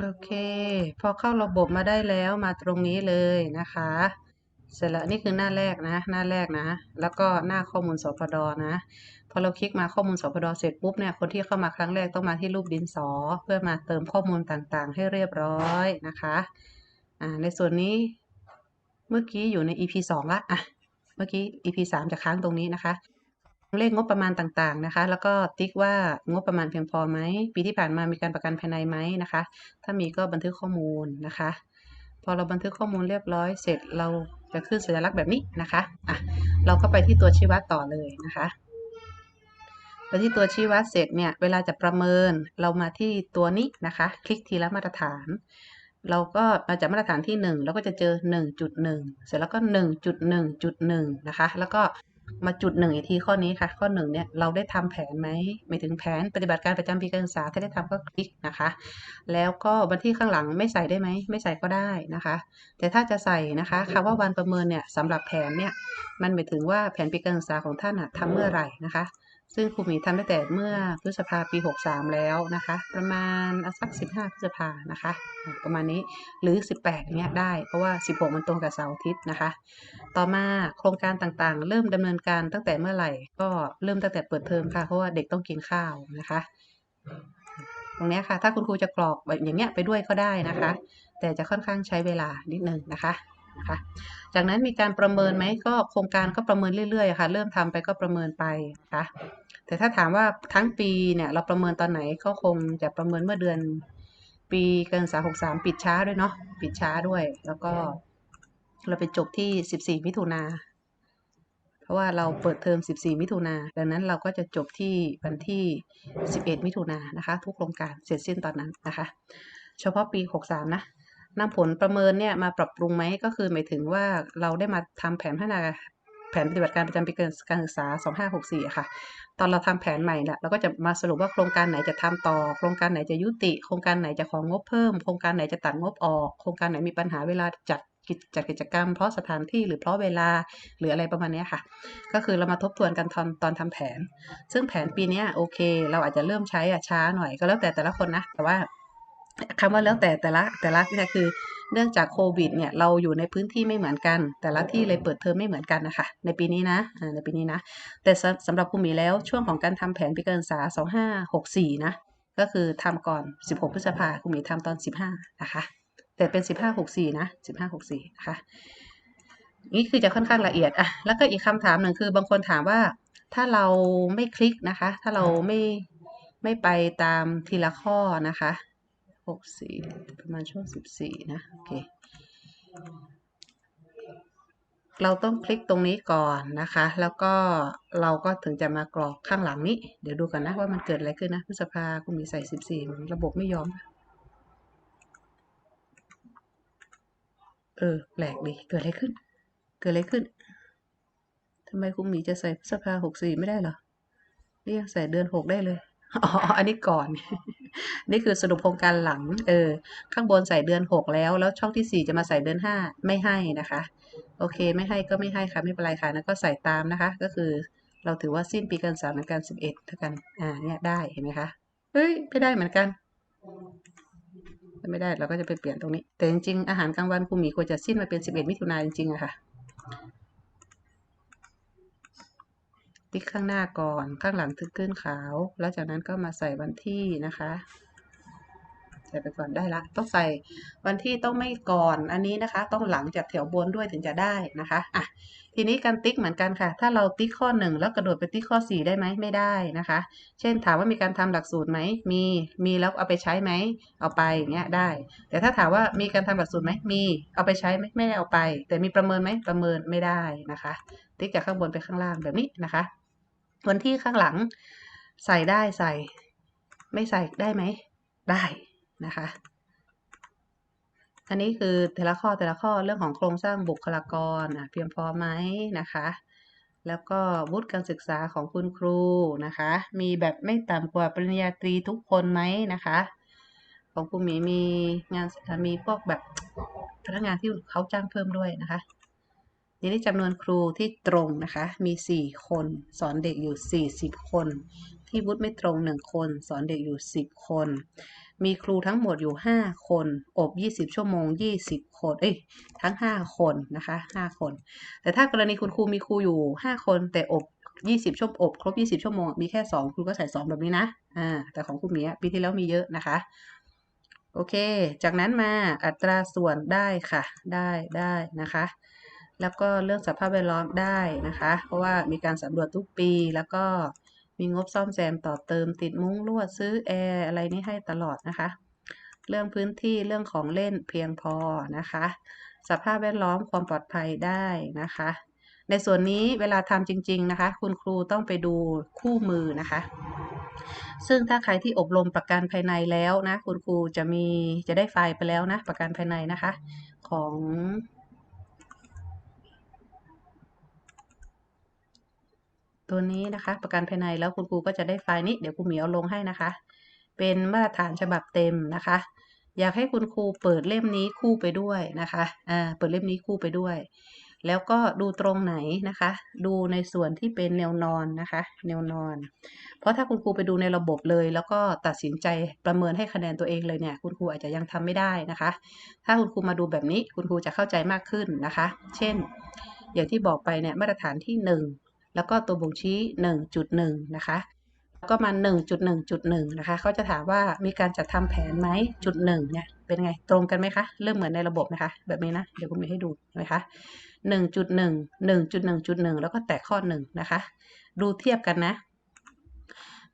โอเค พอเข้าระบบมาได้แล้วมาตรงนี้เลยนะคะ เสร็จแล้วนี่คือหน้าแรกนะ หน้าแรกนะ แล้วก็หน้าข้อมูลสพดนะ พอเราคลิกมาข้อมูลสพดเสร็จปุ๊บเนี่ยคนที่เข้ามาครั้งแรกต้องมาที่รูปดินสอ เพื่อมาเติมข้อมูลต่างๆ ให้เรียบร้อยนะคะอ่าในส่วนนี้เมื่อกี้อยู่ใน EP สองละอะเมื่อกี้ EP สามจะค้างตรงนี้นะคะ เลขงบประมาณต่างๆนะคะ แล้วก็ติ๊กว่างบประมาณเพียงพอไหมปีที่ผ่านมามีการประกันภายในไหมนะคะ ถ้ามีก็บันทึกข้อมูลนะคะ พอเราบันทึกข้อมูลเรียบร้อยเสร็จเราจะขึ้นสัญลักษณ์แบบนี้นะคะอะเราก็ไปที่ตัวชี้วัดต่อเลยนะคะไปที่ตัวชี้วัดเสร็จเนี่ยเวลาจะประเมินเรามาที่ตัวนี้นะคะ คลิกทีละมาตรฐาน เราก็มาจากมาตรฐานที่1แล้วก็จะเจอ 1.1 เสร็จแล้วก็ 1.1.1 นะคะ แล้วก็ มาจุดหนึ่งอีกทีข้อนี้ค่ะ ข้อหนึ่งเนี่ยเราได้ทำแผนไหมไม่ถึงแผนปฏิบัติการประจำปีการศึกษาถ้าได้ทำก็คลิกนะคะ แล้วก็วันที่ข้างหลังไม่ใส่ได้ไหมไม่ใส่ก็ได้นะคะ แต่ถ้าจะใส่นะคะคำว่าวันประเมินเนี่ยสำหรับแผนเนี่ยมันหมายถึงว่าแผนปีการศึกษาของท่านอะทำเมื่อไหร่นะคะ ซึ่งครูหมีทำตั้งแต่เมื่อพฤษภาปี 63 แล้วนะคะ ประมาณสัก 15 พฤษภานะคะ ประมาณนี้หรือ 18เนี้ยได้ เพราะว่า 16 มันตรงกับเสาร์อาทิตย์นะคะ ต่อมาโครงการต่างๆ เริ่มดำเนินการตั้งแต่เมื่อไหร่ ก็เริ่มตั้งแต่เปิดเทอมค่ะ เพราะว่าเด็กต้องกินข้าวนะคะ ตรงนี้ค่ะ ถ้าคุณครูจะกรอกแบบอย่างเงี้ยไปด้วยก็ได้นะคะ แต่จะค่อนข้างใช้เวลานิดนึงนะคะ นะคะ จากนั้นมีการประเมินไหมก็โครงการก็ประเมินเรื่อยๆค่ะ เริ่มทำไปก็ประเมินไปนะคะแต่ถ้าถามว่าทั้งปีเนี่ยเราประเมินตอนไหนก็คงจะประเมินเมื่อเดือน ปีการศึกษา63 ปิดช้าด้วยเนาะปิดช้าด้วย แล้วก็เราไปจบที่ 14 มิถุนาเพราะว่าเราเปิดเทอม 14 มิถุนาดังนั้นเราก็จะจบที่วันที่ 11 มิถุนานะคะ ทุกโครงการเสร็จสิ้นตอนนั้นนะคะ เฉพาะปี 63 นะ นำผลประเมินเนี่ยมาปรับปรุงไหมก็คือหมายถึงว่าเราได้มาทำแผนพัฒนาแผนปฏิบัติการประจำปีการศึกษา 2564 ค่ะ ตอนเราทำแผนใหม่เนี่ยเราก็จะมาสรุปว่าโครงการไหนจะทำต่อ โครงการไหนจะยุติ โครงการไหนจะของงบเพิ่ม โครงการไหนจะตัดงบออก โครงการไหนมีปัญหาเวลาจัดกิจจัดกิจกรรมเพราะสถานที่หรือเพราะเวลาหรืออะไรประมาณนี้ค่ะ ก็คือเรามาทบทวนกันตอนตอนทำแผน ซึ่งแผนปีนี้โอเค เราอาจจะเริ่มใช้อะช้าหน่อยก็แล้วแต่แต่ละคนนะ แต่ว่า คำว่าแล้วแต่แต่ละแต่ละนี่คือเนื่องจากโควิดเนี่ยเราอยู่ในพื้นที่ไม่เหมือนกัน แต่ละที่เลยเปิดเทอมไม่เหมือนกันนะคะในปีนี้นะในปีนี้นะ แต่สำสำหรับครูหมีแล้วช่วงของการทำแผนปีการศึกษา 2564 นะ ก็คือทำก่อน 16 พฤษภาครูหมีทำตอน 15 นะคะ แต่เป็น 1564 นะ 1564 นะคะนี่คือจะค่อนข้างละเอียดอะแล้วก็อีกคำถามหนึ่งคือบางคนถามว่าถ้าเราไม่คลิกนะคะ ถ้าเราไม่ไม่ไปตามทีละข้อนะคะ 64ประมาณช่วง14นะ โอเค เราต้องคลิกตรงนี้ก่อนนะคะ แล้วก็เราก็ถึงจะมากรอกข้างหลังนี้ เดี๋ยวดูกันนะว่ามันเกิดอะไรขึ้นนะพฤษภาคุณมีใส่14มันระบบไม่ยอม เออ แปลกดี เกิดอะไรขึ้น เกิดอะไรขึ้นทำไมคุณหมีจะใส่พฤษภาหกสี่ไม่ได้หรอนี่ยังใส่เดือนหกได้เลย อ๋อ อันนี้ก่อน นี่คือสรุปโครงการหลัง เออ ข้างบนใส่เดือนหกแล้ว แล้วช่องที่สี่จะมาใส่เดือนห้าไม่ให้นะคะ โอเค ไม่ให้ก็ไม่ให้ค่ะ ไม่เป็นไรค่ะนะก็ใส่ตามนะคะ ก็คือเราถือว่าสิ้นปีการศึกษาเหมือนกันสิบเอ็ดเท่ากัน อ่า เนี่ยได้ เห็นไหมคะ เฮ้ย ไม่ได้เหมือนกันไม่ได้ เราก็จะไปเปลี่ยนตรงนี้ แต่จริงๆ อาหารกลางวันครูหมีควรจะสิ้นมาเป็น11มิถุนายนจริงๆอะค่ะ ติ๊กข้างหน้าก่อน ข้างหลังทึกขึ้นขาว แล้วจากนั้นก็มาใส่วันที่นะคะ ใส่ไปก่อนได้ละ ต้องใส่วันที่ต้องไม่ก่อนอันนี้นะคะ ต้องหลังจากแถวบนด้วยถึงจะได้นะคะอะทีนี้การติ๊กเหมือนกันค่ะ ถ้าเราติ๊กข้อหนึ่งแล้วกระโดดไปติ๊กข้อสี่ได้ไหมไม่ได้นะคะ เช่นถามว่ามีการทำหลักสูตรไหม มี มีแล้วเอาไปใช้ไหม เอาไปอย่างเงี้ยได้ แต่ถ้าถามว่ามีการทำหลักสูตรไหมมี เอาไปใช้ไหมไม่ได้เอาไป แต่มีประเมินไหมประเมินไม่ได้นะคะ ติ๊กจากข้างบนไปข้างล่างแบบนี้นะคะ วันที่ข้างหลังใส่ได้ใส่ ไม่ใส่ได้ไหม ได้นะคะ อันนี้คือแต่ละข้อแต่ละข้อเรื่องของโครงสร้างบุคลากรอะเพียงพอไหมนะคะ แล้วก็วุฒิการศึกษาของคุณครูนะคะ มีแบบไม่ต่ำกว่าปริญญาตรีทุกคนไหมนะคะ ของคุณหมีมีงานมีพวกแบบพนักงานที่เขาจ้างเพิ่มด้วยนะคะ ทีนี้จำนวนครูที่ตรงนะคะ มี 4 คน สอนเด็กอยู่ 40 คน ที่วุฒิไม่ตรง 1 คน สอนเด็กอยู่ 10 คน มีครูทั้งหมดอยู่ 5 คน อบ 20 ชั่วโมง 20 คน เอ้ย ทั้ง 5 คนนะคะ 5 คน แต่ถ้ากรณีคุณครูมีครูอยู่ 5 คน แต่อบ20ชั่วโมงอบครบ20ชั่วโมงมีแค่2ครูก็ใส่2แบบนี้นะอ่าแต่ของคุณหมีอะปีที่แล้วมีเยอะนะคะ โอเค จากนั้นมาอัตราส่วนได้ค่ะ ได้ได้นะคะ แล้วก็เรื่องสภาพแวดล้อมได้นะคะ เพราะว่ามีการสำรวจทุกปี แล้วก็มีงบซ่อมแซมต่อเติมติดมุ้งลวดซื้อแอร์อะไรนี่ให้ตลอดนะคะ เรื่องพื้นที่เรื่องของเล่นเพียงพอนะคะ สภาพแวดล้อมความปลอดภัยได้นะคะ ในส่วนนี้เวลาทำจริง ๆนะคะ คุณครูต้องไปดูคู่มือนะคะ ซึ่งถ้าใครที่อบรมประกันภายในแล้วนะ คุณครูจะมีจะได้ไฟล์ไปแล้วนะประกันภายในนะคะ ของ ตัวนี้นะคะ ประกันภายในแล้วคุณครูก็จะได้ไฟล์นี้เดี๋ยวครูเหมียวลงให้นะคะ เป็นมาตรฐานฉบับเต็มนะคะ อยากให้คุณครูเปิดเล่มนี้คู่ไปด้วยนะคะอ่าเปิดเล่มนี้คู่ไปด้วย แล้วก็ดูตรงไหนนะคะ ดูในส่วนที่เป็นแนวนอนนะคะ แนวนอน เพราะถ้าคุณครูไปดูในระบบเลย แล้วก็ตัดสินใจประเมินให้คะแนนตัวเองเลยเนี่ย คุณครูอาจจะยังทำไม่ได้นะคะ ถ้าคุณครูมาดูแบบนี้คุณครูจะเข้าใจมากขึ้นนะคะ เช่น อย่างที่บอกไปเนี่ยมาตรฐานที่1 แล้วก็ตัวบ่งชี้ 1.1 นะคะแล้วก็มา 1.1.1 นะคะ เขาจะถามว่ามีการจัดทำแผนไหมจุดหนึ่งเนี่ยเป็นไงตรงกันไหมคะ เริ่มเหมือนในระบบไหมคะ แบบนี้นะ เดี๋ยวผมมีให้ดูนะคะ1.1 1.1.1 แล้วก็แตะข้อ 1 นะคะ ดูเทียบกันนะ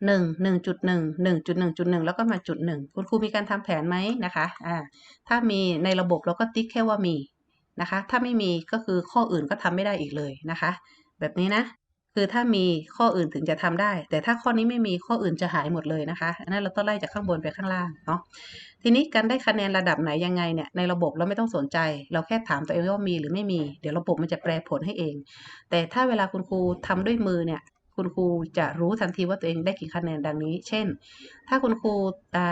หนึ่งหนึ่งจุดหนึ่งหนึ่งจุดหนึ่งจุดหนึ่งแล้วก็มาจุดหนึ่งคุณครูมีการทำแผนไหมนะคะอ่าถ้ามีในระบบเราก็ติ๊กแค่ว่ามีนะคะ ถ้าไม่มีก็คือข้ออื่นก็ทำไม่ได้อีกเลยนะคะ แบบนี้นะ คือถ้ามีข้ออื่นถึงจะทำได้ แต่ถ้าข้อนี้ไม่มีข้ออื่นจะหายหมดเลยนะคะอันนั้นเราต้องไล่จากข้างบนไปข้างล่างเนาะทีนี้การได้คะแนนระดับไหนยังไงเนี่ยในระบบเราไม่ต้องสนใจ เราแค่ถามตัวเองว่ามีหรือไม่มี เดี๋ยวระบบมันจะแปลผลให้เอง แต่ถ้าเวลาคุณครูทำด้วยมือเนี่ยคุณครูจะรู้ทันทีว่าตัวเองได้กี่คะแนนดังนี้ เช่น ถ้าคุณครู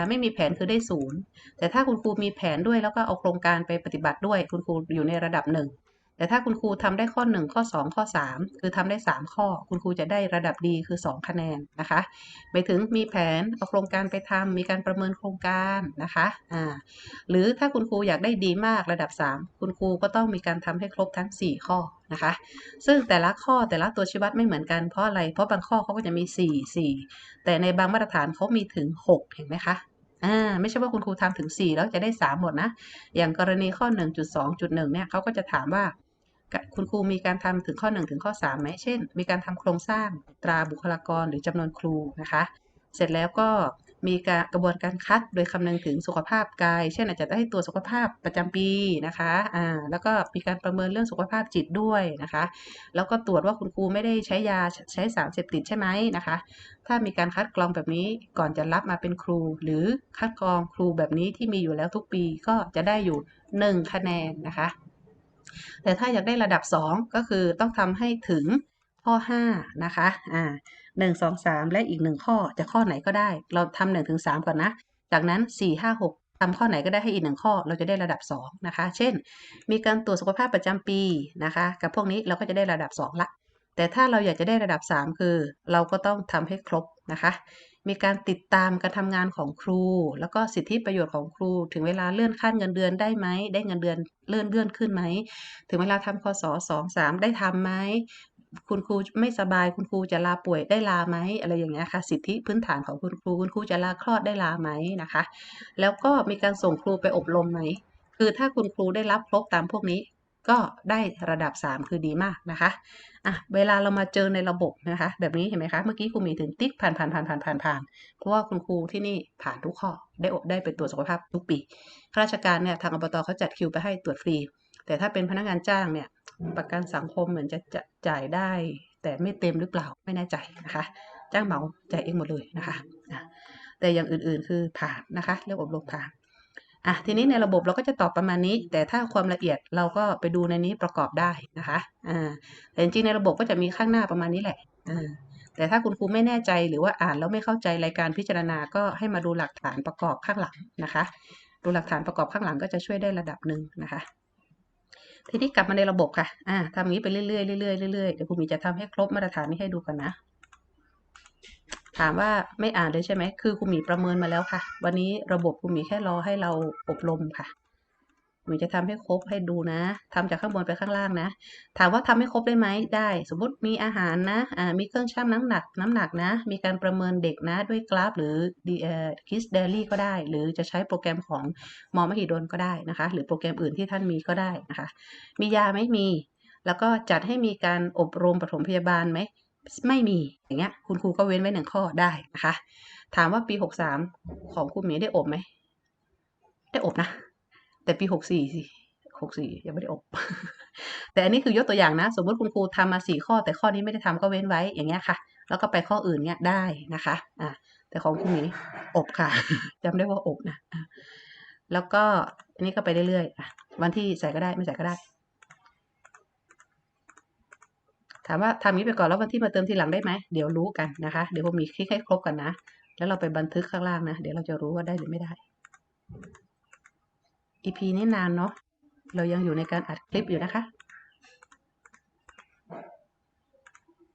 ไม่มีแผนคือได้ศูนย์แต่ถ้าคุณครูมีแผนด้วยแล้วก็เอาโครงการไปปฏิบัติด้วย คุณครูอยู่ในระดับหนึ่ง แต่ถ้าคุณครูทำได้ข้อ 1 ข้อ 2 ข้อ 3 คือทำได้ 3 ข้อ คุณครูจะได้ระดับดีคือ 2 คะแนนนะคะไปถึงมีแผนเอาโครงการไปทำมีการประเมินโครงการนะคะอ่าหรือถ้าคุณครูอยากได้ดีมากระดับ 3 คุณครูก็ต้องมีการทำให้ครบทั้ง 4 ข้อนะคะ ซึ่งแต่ละข้อแต่ละตัวชี้วัดไม่เหมือนกันเพราะอะไร เพราะบางข้อเขาก็จะมี 4 4 แต่ในบางมาตรฐานเขามีถึง 6 เห็นไหมคะอ่าไม่ใช่ว่าคุณครูทำถึง 4 แล้วจะได้ 3 หมดนะ อย่างกรณีข้อ 1.2.1 เนี่ยเขาก็จะถามว่า คุณครูมีการทำถึงข้อ 1 ถึงข้อ3ไหมเช่น มีการทำโครงสร้างตราบุคลากรหรือจำนวนครูนะคะ เสร็จแล้วก็มีการกระบวนการคัดโดยคำนึงถึงสุขภาพกาย เช่นอาจจะได้ตัวสุขภาพประจำปีนะคะ อ่า แล้วก็มีการประเมินเรื่องสุขภาพจิตด้วยนะคะ แล้วก็ตรวจว่าคุณครูไม่ได้ใช้ยาใช้สารเสพติดใช่ไหมนะคะ ถ้ามีการคัดกรองแบบนี้ก่อนจะรับมาเป็นครู หรือคัดกรองครูแบบนี้ที่มีอยู่แล้วทุกปีก็จะได้อยู่ 1 คะแนนนะคะ แต่ถ้าอยากได้ระดับ 2 ก็คือต้องทำให้ถึงข้อ 5 นะคะ อ่าหนึ่งสองสามและอีกหนึ่งข้อจะข้อไหนก็ได้ เราทำหนึ่งถึงสามก่อนนะ จากนั้นสี่ห้าหกทำข้อไหนก็ได้ให้อีกหนึ่งข้อ เราจะได้ระดับสองนะคะ เช่น มีการตรวจสุขภาพประจำปีนะคะ กับพวกนี้เราก็จะได้ระดับสองละ แต่ถ้าเราอยากจะได้ระดับสามคือ เราก็ต้องทำให้ครบนะคะ มีการติดตามการทำงานของครู แล้วก็สิทธิประโยชน์ของครู ถึงเวลาเลื่อนขั้นเงินเดือนได้ไหม ได้เงินเดือนเลื่อนเลื่อนขึ้นไหม ถึงเวลาทำคศสองสามได้ทำไหมคุณครูไม่สบายคุณครูจะลาป่วยได้ลาไหมอะไรอย่างเงี้ยค่ะสิทธิพื้นฐานของคุณครู คุณครูจะลาคลอดได้ลาไหมนะคะ แล้วก็มีการส่งครูไปอบรมไหมคือถ้าคุณครูได้รับครบตามพวกนี้ ก็ได้ระดับ 3 คือดีมากนะคะอะเวลาเรามาเจอในระบบนะคะ แบบนี้เห็นไหมคะ เมื่อกี้ครูมีถึงติ๊กผ่านผ่านผ่านผ่านผ่านผ่านเพราะว่าคุณครูที่นี่ผ่านทุกข้อ ได้อบได้ไปตรวจสุขภาพทุกปีข้าราชการเนี่ยทางอบตเขาจัดคิวไปให้ตรวจฟรี แต่ถ้าเป็นพนักงานจ้างเนี่ยประกันสังคมเหมือนจะจะจ่ายได้ แต่ไม่เต็มหรือเปล่าไม่แน่ใจนะคะ จ้างเหมาจ่ายเองหมดเลยนะคะนะแต่อย่างอื่นๆคือผ่านนะคะเรียกอบรมผ่าน อะทีนี้ในระบบเราก็จะตอบประมาณนี้ แต่ถ้าความละเอียดเราก็ไปดูในนี้ประกอบได้นะคะอ่าแต่จริงๆในระบบก็จะมีข้างหน้าประมาณนี้แหละอ่าแต่ถ้าคุณครูไม่แน่ใจหรือว่าอ่านแล้วไม่เข้าใจรายการพิจารณาก็ให้มาดูหลักฐานประกอบข้างหลังนะคะ ดูหลักฐานประกอบข้างหลังก็จะช่วยได้ระดับหนึ่งนะคะทีนี้กลับมาในระบบค่ะอ่าทำอย่างนี้ไปเรื่อยๆเรื่อยๆเรื่อยๆเดี๋ยวครูมีจะทำให้ครบมาตรฐานนี้ให้ดูกันนะ ถามว่าไม่อ่านเลยใช่ไหม คือครูหมีประเมินมาแล้วค่ะ วันนี้ระบบครูหมีแค่รอให้เราอบรมค่ะครูหมีจะทำให้ครบให้ดูนะทำจากข้างบนไปข้างล่างนะ ถามว่าทำให้ครบได้ไหมได้ สมมติมีอาหารนะ อ่า มีเครื่องชั่งน้ำหนัก น้ำหนักนะ มีการประเมินเด็กนะ ด้วยกราฟหรือดีเอ่อคิสเดลี่ก็ได้ หรือจะใช้โปรแกรมของมอมหิดลก็ได้นะคะ หรือโปรแกรมอื่นที่ท่านมีก็ได้นะคะ มียาไหมมี แล้วก็จัดให้มีการอบรมปฐมพยาบาลไหม ไม่มีอย่างเงี้ย คุณครูก็เว้นไว้หนึ่งข้อได้นะคะ ถามว่าปีหกสามของครูหมีได้อบไหม ได้อบนะ แต่ปีหกสี่สิหกสี่ยังไม่ได้อบ แต่อันนี้คือยกตัวอย่างนะ สมมติคุณครูทำมาสี่ข้อ แต่ข้อนี้ไม่ได้ทำก็เว้นไว้อย่างเงี้ยค่ะ แล้วก็ไปข้ออื่นเนี้ยได้นะคะ อ่าแต่ของครูหมีอบค่ะจำได้ว่าอบนะแล้วก็อันนี้ก็ไปเรื่อยๆวันที่ใส่ก็ได้ไม่ใส่ก็ได้ ถามว่าทำนี้ไปก่อนแล้ววันที่มาเติมทีหลังได้ไหมเดี๋ยวรู้กันนะคะ เดี๋ยวผมมีคลิกให้ครบกันนะ แล้วเราไปบันทึกข้างล่างนะ เดี๋ยวเราจะรู้ว่าได้หรือไม่ได้ EP นี้นานเนาะ เรายังอยู่ในการอัดคลิปอยู่นะคะ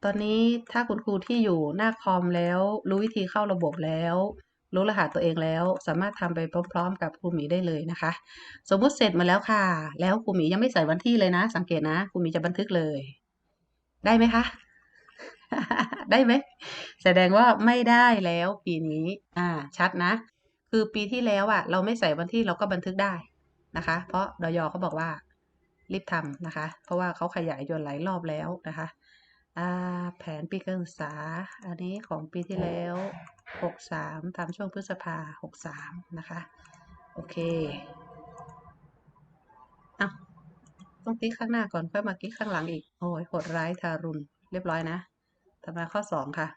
ตอนนี้ถ้าคุณครูที่อยู่หน้าคอมแล้ว รู้วิธีเข้าระบบแล้วรู้รหัสตัวเองแล้วสามารถทำไปพร้อม ๆ กับครูหมีได้เลยนะคะ สมมุติเสร็จมาแล้วค่ะ แล้วครูหมียังไม่ใส่วันที่เลยนะ สังเกตนะครูหมีจะบันทึกเลย ได้ไหมคะ ได้ไหม แสดงว่าไม่ได้แล้วปีนี้ อ่า ชัดนะ คือปีที่แล้วอะ เราไม่ใส่วันที่เราก็บันทึกได้นะคะ เพราะดยเขาบอกว่า รีบทำนะคะ เพราะว่าเขาขยายจนหลายรอบแล้วนะคะอ่าแผนปีการศึกษา อันนี้ของปีที่แล้วหกสามทำช่วงพฤษภาหกสามนะคะ โอเคเอา ต้องกิ๊กข้างหน้าก่อนค่อยมากิ๊กข้างหลังอีก โอ้ยโหดร้ายทารุณ เรียบร้อยนะ ต่อมาข้อสองค่ะ